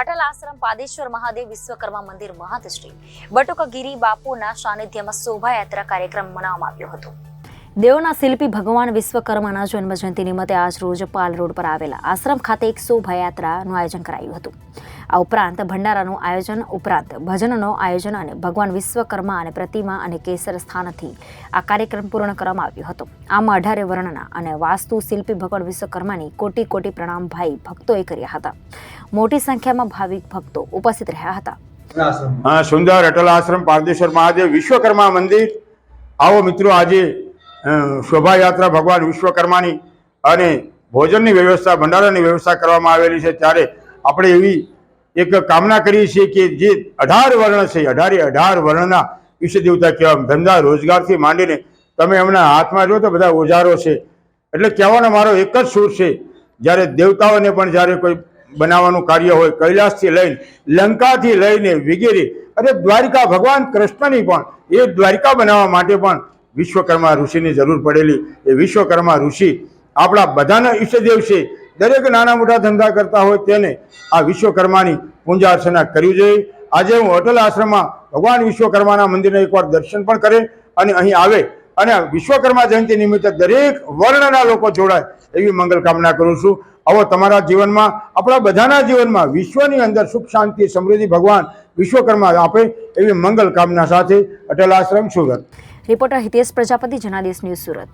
અટલ આશ્રમ, પાદેશ્વર મહાદેવ વિશ્વકર્મા મંદિર મહાતશ્રી બટુકગીરી બાપુના સાનિધ્યમાં શોભાયાત્રા કાર્યક્રમ મનાવવામાં આવ્યો હતો. દેવના શિલ્પી ભગવાન વિશ્વકર્માના જન્મજયંતિ નિમિત્તે રોજ પાલ રોડ પર આવેલા આશ્રમ ખાતે એક શોભાયાત્રાનું આયોજન કરાયું હતું. આ ઉપરાંત ભંડારાનું આયોજન ઉપરાંત ભજનનો આયોજન અને ભગવાન વિશ્વકર્મા અને પ્રતિમા અને કેસર સ્થાનથી આ કાર્યક્રમ પૂર્ણ કરવામાં આવ્યો હતો. આમાં અઢારે વર્ણના અને વાસ્તુ શિલ્પી ભગવાન વિશ્વકર્માની કોટી કોટી પ્રણામ ભાઈ ભક્તોએ કર્યા હતા. મોટી સંખ્યામાં ભાવિક ભક્તો ઉપસ્થિત રહ્યા હતા. સુંદર અટલ આશ્રમ, પારદેશ્વર મહાદેવ વિશ્વકર્મા મંદિર. આવો મિત્રો, આજે શોભાયાત્રા ભગવાન વિશ્વકર્માની અને ભોજનની વ્યવસ્થા, ભંડારાની વ્યવસ્થા કરવામાં આવેલી છે. ત્યારે આપણે એવી એક કામના કરીએ છીએ કે જે અઢાર વર્ણ છે, અઢારે અઢાર વર્ણના વિશ્વ દેવતા કહેવા ધંધા રોજગારથી માંડીને તમે એમના હાથમાં જો તો બધા ઓજારો છે. એટલે કહેવાનો મારો એક જ સૂર છે, જ્યારે દેવતાઓને પણ જ્યારે કોઈ બનાવવાનું કાર્ય હોય, કૈલાસથી લઈને લંકાથી લઈને વગેરે અને દ્વારિકા ભગવાન કૃષ્ણની પણ, એ દ્વારિકા બનાવવા માટે પણ વિશ્વકર્મા ઋષિની જરૂર પડેલી એ વિશ્વકર્મા ઋષિ આપણા બધાના ઈષ્ટદેવ છે. દરેક નાના મોટા ધંધા કરતા હોય તેને આ વિશ્વકર્માની પૂજા અર્ચના કરવી જોઈએ. આજે હું અટલ આશ્રમમાં ભગવાન વિશ્વકર્માના મંદિરને એકવાર દર્શન પણ કરે અને અહીં આવે અને વિશ્વકર્મા જયંતિ નિમિત્તે દરેક વર્ણના લોકો જોડાય એવી મંગલ કામના કરું છું. આવો તમારા જીવનમાં, આપણા બધાના જીવનમાં વિશ્વની અંદર સુખ, શાંતિ, સમૃદ્ધિ ભગવાન વિશ્વકર્મા આપે એવી મંગલ કામના સાથે Atal Ashram Surat. Reporter Hitesh Prajapati Janadesh news Surat.